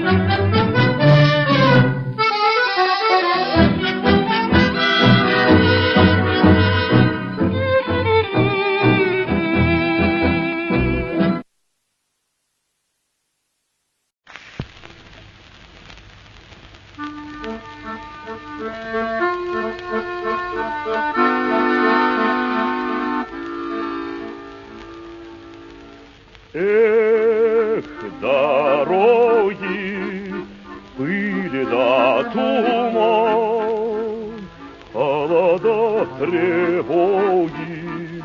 Música тревоги,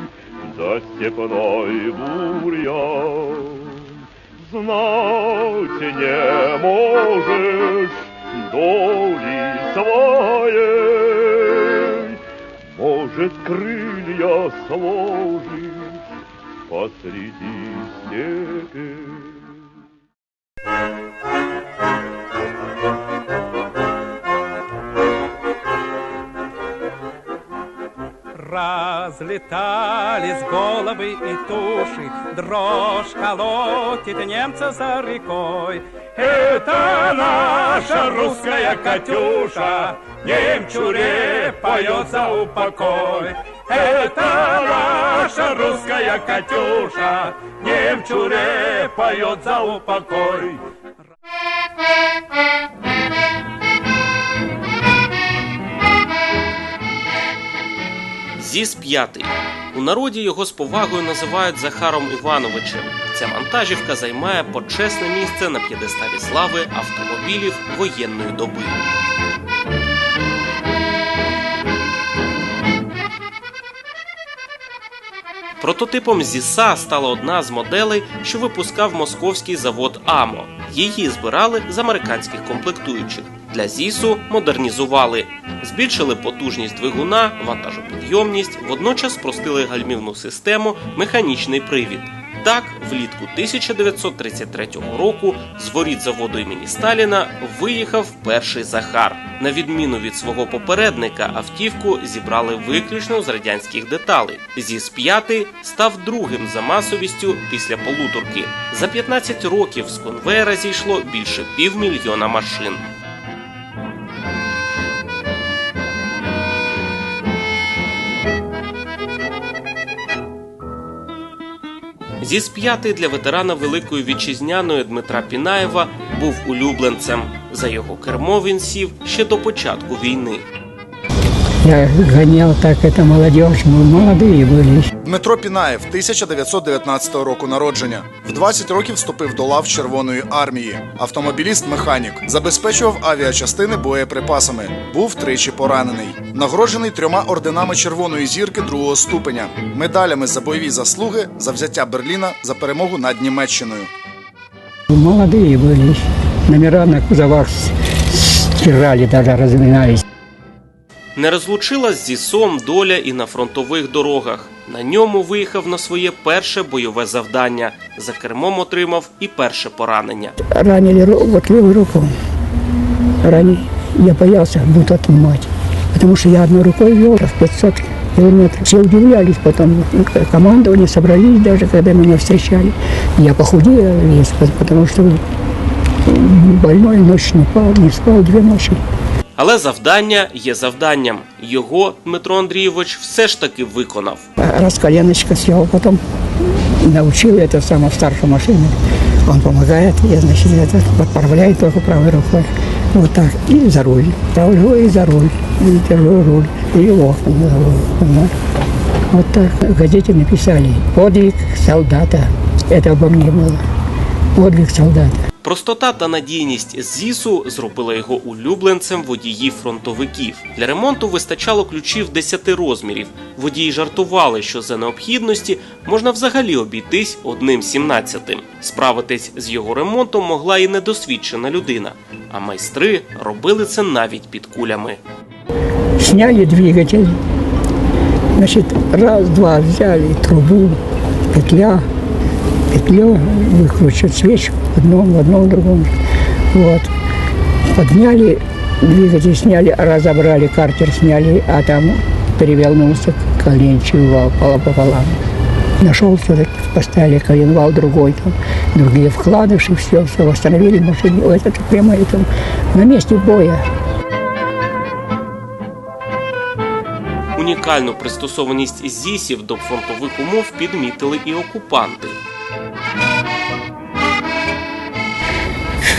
да степной бурьян. Знать не можешь доли своей, Может, крылья сложишь посреди степи. Разлетались головы и туши, дрожь колотит немца за рекой. Это наша русская Катюша, немчуре поет за упокой. Это наша русская Катюша, немчуре поет за упокой. Зіс п'ятий. У народі його з повагою називають Захаром Івановичем. Ця вантажівка займає почесне місце на п'єдесталі слави автомобілів воєнної доби. Прототипом ЗІСа стала одна з моделей, що випускав московський завод АМО. Її збирали з американських комплектуючих. Для ЗІСу модернізували, збільшили потужність двигуна, вантажопідйомність, водночас спростили гальмівну систему, механічний привід. Так, влітку 1933 року з воріт заводу імені Сталіна виїхав перший Захар. На відміну від свого попередника, автівку зібрали виключно з радянських деталей. ЗІС 5 став другим за масовістю після полуторки. За 15 років з конвейера зійшло більше півмільйона машин. Зіс п'ятий для ветерана Великої вітчизняної Дмитра Пінаєва був улюбленцем. За його кермо він сів ще до початку війни. Я гонял так, это молодежь, мы молодые были. Дмитро Пінаєв, 1919 року народження. В 20 років вступив до лав Червоної армії. Автомобіліст-механік. Забезпечував авіачастини боєприпасами. Був тричі поранений. Нагороджений трьома орденами Червоної зірки другого ступеня, медалями за бойові заслуги, за взяття Берліна, за перемогу над Німеччиною. Молодые были. Номера на кузовах стирали, даже разминались. Не розлучилась з Зісом доля і на фронтових дорогах. На ньому виїхав на своє перше бойове завдання. За кермом отримав і перше поранення. Ранили вот левую руку. Ранили. Я боялся, будут отнимать. Потому что я одной рукой вел в 500 километров. Все удивлялись потом. Ну, Командование собрались даже, когда меня встречали. Я похудел весь, потому что больной ночь не спал, не спал две ночи. Але завдання є завданням. Його Дмитро Андрійович все ж таки виконав. Раз коленочко съел, потом научил это самое старшую машину. Он помогает, я, значит, это подправляю только правой рукой. Вот так. И за руль. Правой рукой и за руль. И держу руль. И ловко за руль. понимаешь? Вот так в газете написали. Подвиг солдата. Это обо мне было. Подвиг солдата. Простота та надійність ЗІСу зробила його улюбленцем водіїв-фронтовиків. Для ремонту вистачало ключів 10 розмірів. Водії жартували, що за необхідності можна взагалі обійтись одним 17. Справитись з його ремонтом могла і недосвідчена людина. А майстри робили це навіть під кулями. Сняли двигатель. Значит, раз, два взяли трубу, петля, петлю, выкручивать свечу в одном, в одном, в другом. Вот. Подняли двигатель, сняли, разобрали, картер сняли, а там перевернулся коленчий вал пополам. Нашел все-таки, поставили коленвал другой, там, другие вкладыши, все, все восстановили машину. Это прямо это, на месте боя. Унікальну пристосованість ЗІСів до фронтових умов підмітили і окупанти.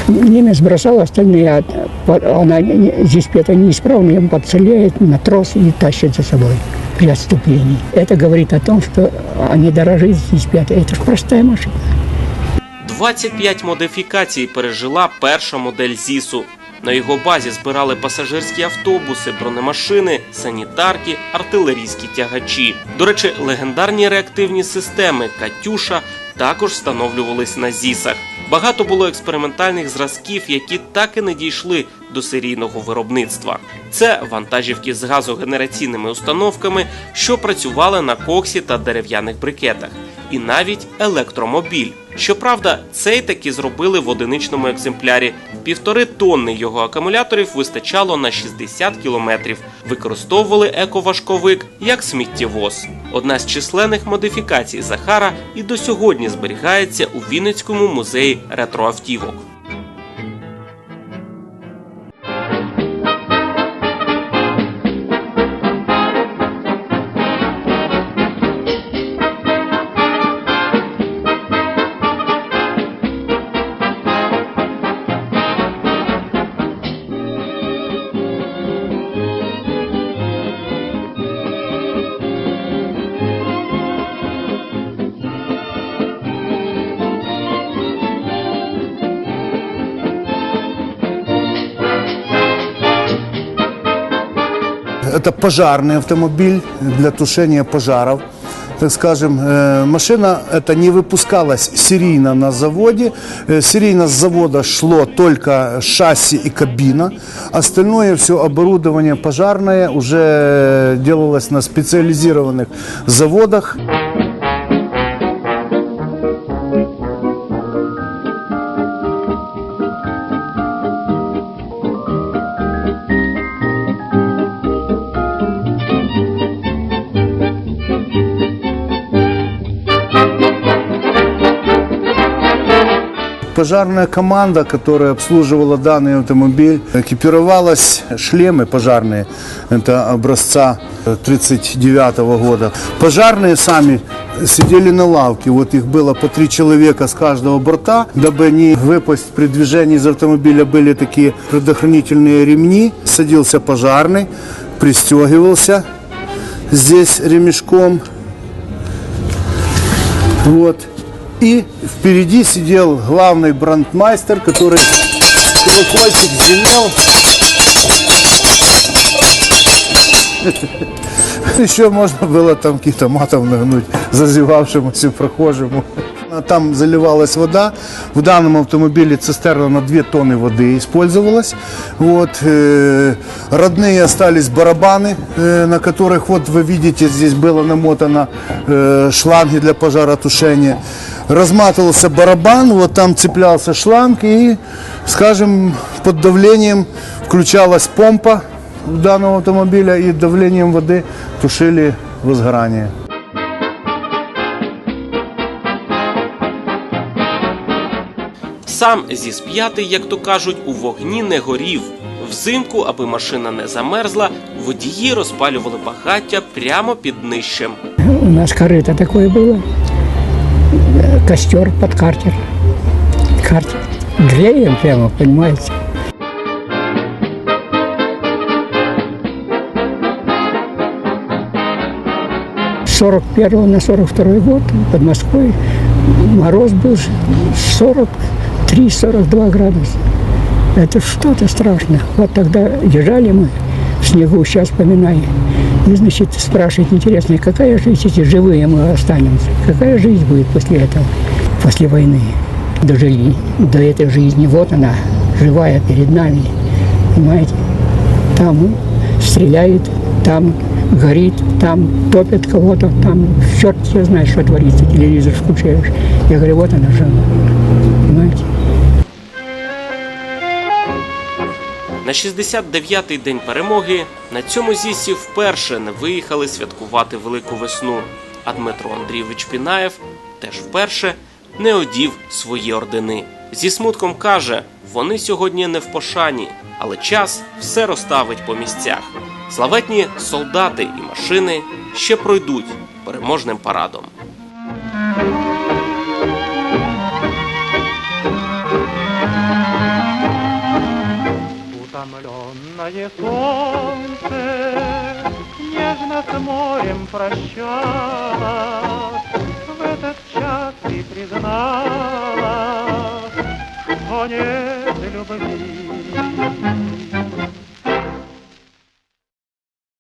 Немец бросал, остальные, от- по- она не- не- здесь это неисправно, он подцеляет на трос и тащит за собой при отступлении. Это говорит о том, что они дорожит здесь пятый. Это ж простая машина. 25 модифікацій пережила перша модель ЗІСу. На його базі збирали пасажирські автобуси, бронемашини, санітарки, артилерійські тягачі. До речі, легендарні реактивні системи Катюша також встановлювались на ЗІСах. Багато було експериментальних зразків, які так і не дійшли до серійного виробництва. Це вантажівки з газогенераційними установками, що працювали на коксі та дерев'яних брикетах, і навіть електромобіль. Щоправда, цей таки зробили в одиничному екземплярі. Півтори тонни його акумуляторів вистачало на 60 кілометрів. Використовували ековажковик як сміттєвоз. Одна з численних модифікацій Захара і до сьогодні зберігається у Вінницькому музеї ретроавтівок. Это пожарный автомобиль для тушения пожаров. Так скажем, э, машина это не выпускалась серийно на заводе. Э, Серийно с завода шло только шасси и кабина. Остальное все оборудование пожарное уже делалось на специализированных заводах. Пожарная команда, которая обслуживала данный автомобиль, экипировалась шлемы пожарные, это образца 1939 года. Пожарные сами сидели на лавке, вот их было по три человека с каждого борта, дабы не выпасть при движении из автомобиля были такие предохранительные ремни. Садился пожарный, пристегивался здесь ремешком, вот. И впереди сидел главный брандмайстер, который колокольчик звенел. Еще можно было там каких-то матов нагнуть зазевавшемуся прохожему. А Там заливалась вода. В данном автомобиле цистерна на 2 тонны воды использовалась. Вот. э, Родные остались барабаны, э, на которых, вот вы видите, здесь было намотано э, шланги для пожаротушения. Разматывался барабан, вот там цеплялся шланг и, скажем, под давлением включалась помпа данного автомобиля и давлением воды тушили возгорание. Сам зіс п'ятий, як то кажуть, у вогні не горів. Взимку, аби машина не замерзла, водії розпалювали багаття прямо під днищем. У нас корыто такое было. Э, Костер под картер. Картер. Греем прямо, понимаете. С 41 на 42 год под Москвой мороз был 43-42 градуса. Это что-то страшное. Вот тогда лежали мы в снегу, сейчас вспоминаю. И, значит, спрашивает, интересно, какая жизнь, если живые мы останемся, какая жизнь будет после этого, после войны? Дожили до этой жизни, вот она, живая перед нами, понимаете? Там стреляют, там горит, там топят кого-то, там черт все знает, что творится, телевизор включаешь. Я говорю, вот она жива, На 69-й день перемоги на цьому зісі вперше не виїхали святкувати велику весну. А Дмитро Андрійович Пінаєв теж вперше не одів свої ордени. Зі смутком каже, вони сьогодні не в пошані, але час все розставить по місцях. Славетні солдати і машини ще пройдуть переможним парадом. Утомленное солнце нежно с морем прощалось. В этот час ты призналась, что нет любви